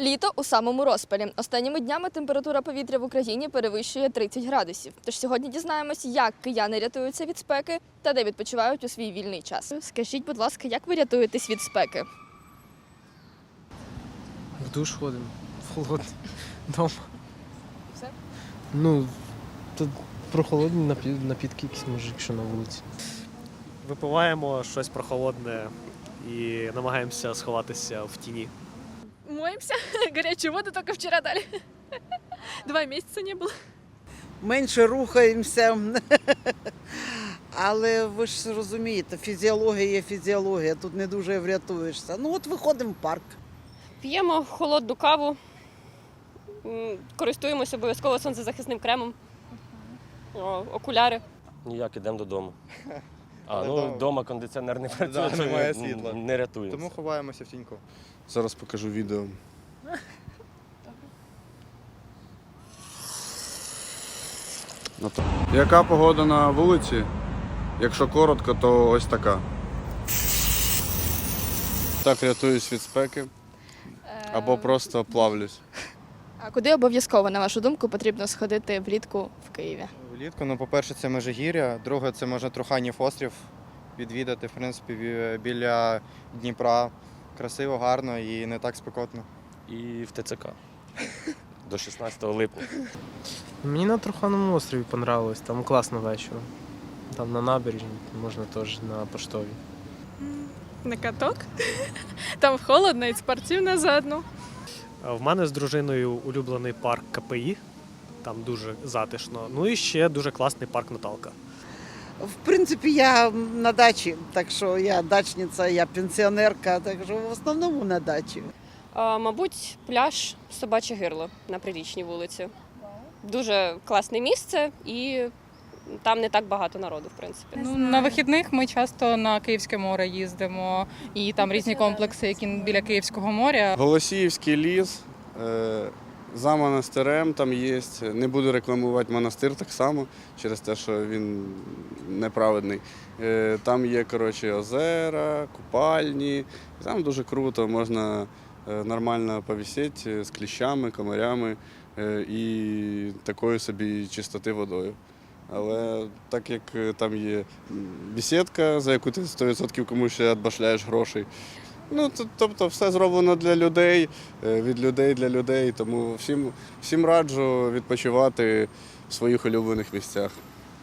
Літо у самому розпалі. Останніми днями температура повітря в Україні перевищує 30 градусів. Тож сьогодні дізнаємось, як кияни рятуються від спеки та де відпочивають у свій вільний час. Скажіть, будь ласка, як ви рятуєтесь від спеки? В душ ходимо, в холодний дома. Все? Ну, тут прохолодні напі- напітки якісь, може, якщо на вулиці. Випиваємо щось прохолодне і намагаємося сховатися в тіні. Моемся. Горячую воду только вчера дали. Два месяца не было. менше рухаємося. Але ви ж розумієте, фізіологія є фізіологія, тут не дуже врятуєшся. Ну от виходимо в парк. П'ємо холодну каву, користуємося обов'язково сонцезахисним кремом, окуляри. Ніяк ідемо додому. А, Але ну дома- вдома кондиціонер не працює, Да, немає н- світла. не рятуємося. Тому ховаємося в тіньку. Зараз покажу відео. Яка погода на вулиці? Якщо коротко, то ось така. Так рятуюсь від спеки або просто плавлюсь. А куди обов'язково, на вашу думку, потрібно сходити влітку в Києві? Влітку, ну, по-перше, це Межигір'я. Друге, це можна Труханів острів відвідати, в принципі, біля Дніпра. Красиво, гарно і не так спекотно. І в ТЦК. До 16 липня. Мені на Труханому острові понравилось, там класно вечором. Там на набережні, можна теж на поштовій. На каток. Там холодно и спортивно заодно. А В мене з дружиною улюблений парк КПІ. Там дуже затишно. Ну і ще дуже класний парк Наталка. В принципі, я на дачі, так що я дачниця, я пенсіонерка, так що в основному на дачі. А, мабуть, пляж Собаче гирло на прирічній вулиці. Дуже класне місце і там не так багато народу, в принципі. Ну, на вихідних ми часто на Київське море їздимо, і там різні комплекси, які біля Київського моря. Голосіївський ліс. е, За монастирем там є. Не буду рекламувати монастир так само, через те, що він неправедний. Е, Там є коротше, озера, купальні. Там дуже круто, можна е, нормально повісіти з кліщами, комарями і такої собі чистоти водою. Але так як е, там є бесідка, за яку ти 100% комусь ще відбашляєш грошей. Ну, тобто все зроблено для людей, е, від людей для людей. Тому всім, всім раджу відпочивати в своїх улюблених місцях.